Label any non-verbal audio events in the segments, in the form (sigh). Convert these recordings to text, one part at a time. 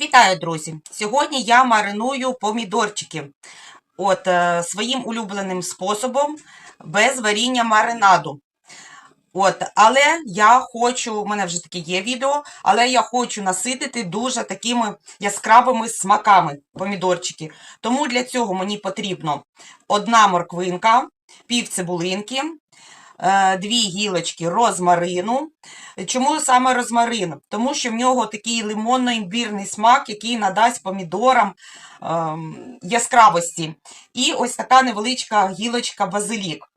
Вітаю, друзі! Сьогодні я мариную помідорчики от, е, своїм улюбленим способом без варіння маринаду. От, але я хочу, у мене вже таке є відео, але я хочу наситити дуже такими яскравими смаками помідорчики. Тому для цього мені потрібно одна морквинка, пів цибулинки, дві гілочки розмарину. Чому саме розмарин? Тому що в нього такий лимонно-імбірний смак, який надасть помідорам ем, яскравості. І ось така невеличка гілочка базилік.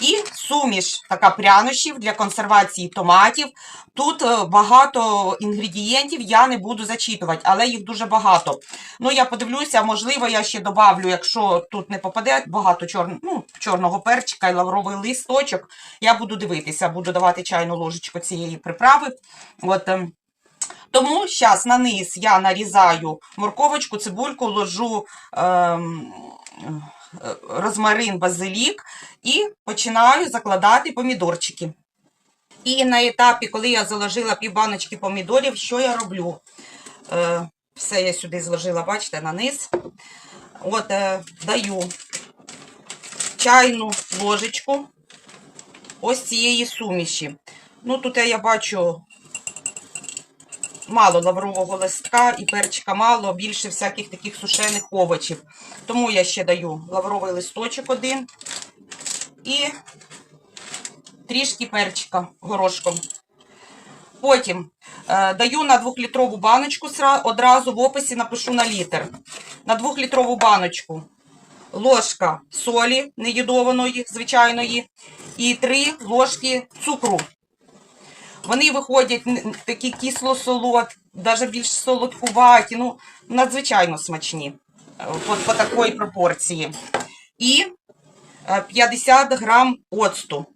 І суміш така прянощів для консервації томатів. Тут е, багато інгредієнтів я не буду зачитувати, але їх дуже багато. Ну, я подивлюся, можливо, я ще добавлю, якщо тут не попаде багато чор... ну, чорного перчика і лавровий листочок, я буду дивитися, буду давати чайну ложечку цієї приправи. От, ем, тому зараз на низ я нарізаю морковочку, цибульку, ложу ем, е, розмарин, базилік і починаю закладати помідорчики. І на етапі, коли я заложила півбаночки помідорів, що я роблю? Е, все я сюди зложила, бачите, на низ. От, е, даю чайну ложечку ось цієї суміші. Ну, тут я бачу мало лаврового листка і перчика мало, більше всяких таких сушених овочів. Тому я ще даю лавровий листочок один і трішки перчика горошком. Потім е, даю на 2-літрову баночку, одразу в описі напишу на літр. На 2-літрову баночку ложка солі неїдованої, звичайної, і 3 ложки цукру. Вони виходять такі кисло-солод, навіть більш солодкуваті, ну, надзвичайно смачні е, по, по такої пропорції. І 50 грам оцту.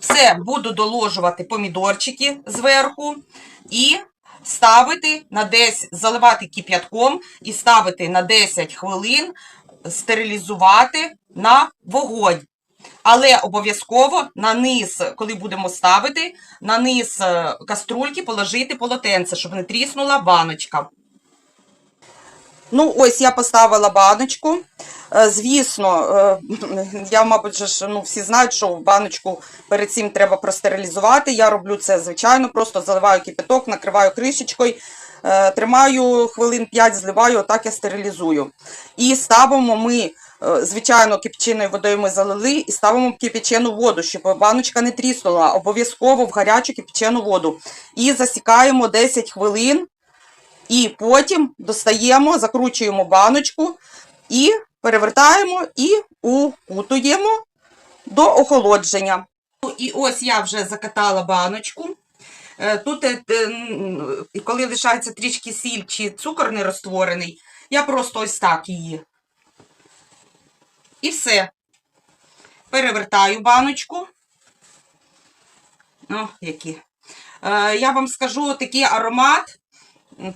Все, буду доложувати помідорчики зверху і ставити на 10, заливати кип'ятком і ставити на 10 хвилин, стерилізувати на вогонь. Але обов'язково на низ, коли будемо ставити, на низ е, каструльки положити полотенце, щоб не тріснула баночка. Ну, ось я поставила баночку. Е, Звісно, е, (laughs) я, мабуть, ж, ну, всі знають, що баночку перед цим треба простерилізувати. Я роблю це, звичайно, просто заливаю кипяток, накриваю кришечкою, е, тримаю хвилин 5, зливаю, отак я стерилізую. І ставимо ми, звичайно, кипяченою водою ми залили, і ставимо кипячену воду, щоб баночка не тріснула. Обов'язково в гарячу кипячену воду. І засікаємо 10 хвилин. І потім достаємо, закручуємо баночку і перевертаємо і укутуємо до охолодження. Ну, І ось я вже закатала баночку. Е, Тут, е, коли лишається трішки сіль чи цукор не розтворений, я просто ось так її. І все. Перевертаю баночку. О, які. Е, Я вам скажу такий аромат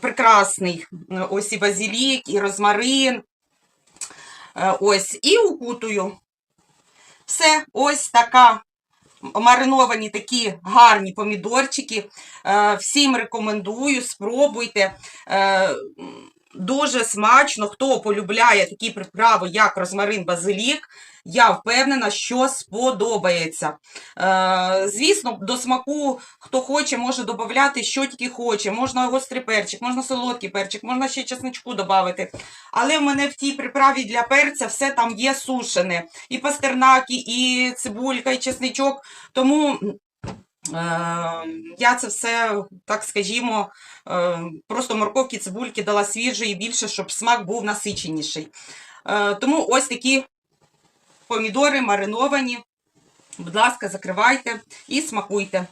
прекрасний. Е, Ось і базилік, і розмарин. Е, Ось, і укутую. Все, ось така мариновані такі гарні помідорчики. Е, Всім рекомендую, спробуйте. Дуже смачно, хто полюбляє такі приправи, як розмарин, базилік, я впевнена, що сподобається. Е, звісно, до смаку, хто хоче, може додати, що тільки хоче. Можна гострий перчик, можна солодкий перчик, можна ще чесничку додати. Але в мене в тій приправі для перця все там є сушене. І пастернаки, і цибулька, і чесничок. Тому Я це все, так скажімо, е, просто морковки, цибульки дала свіжої більше, щоб смак був насиченіший. Е, Тому ось такі помідори мариновані. Будь ласка, закривайте і смакуйте.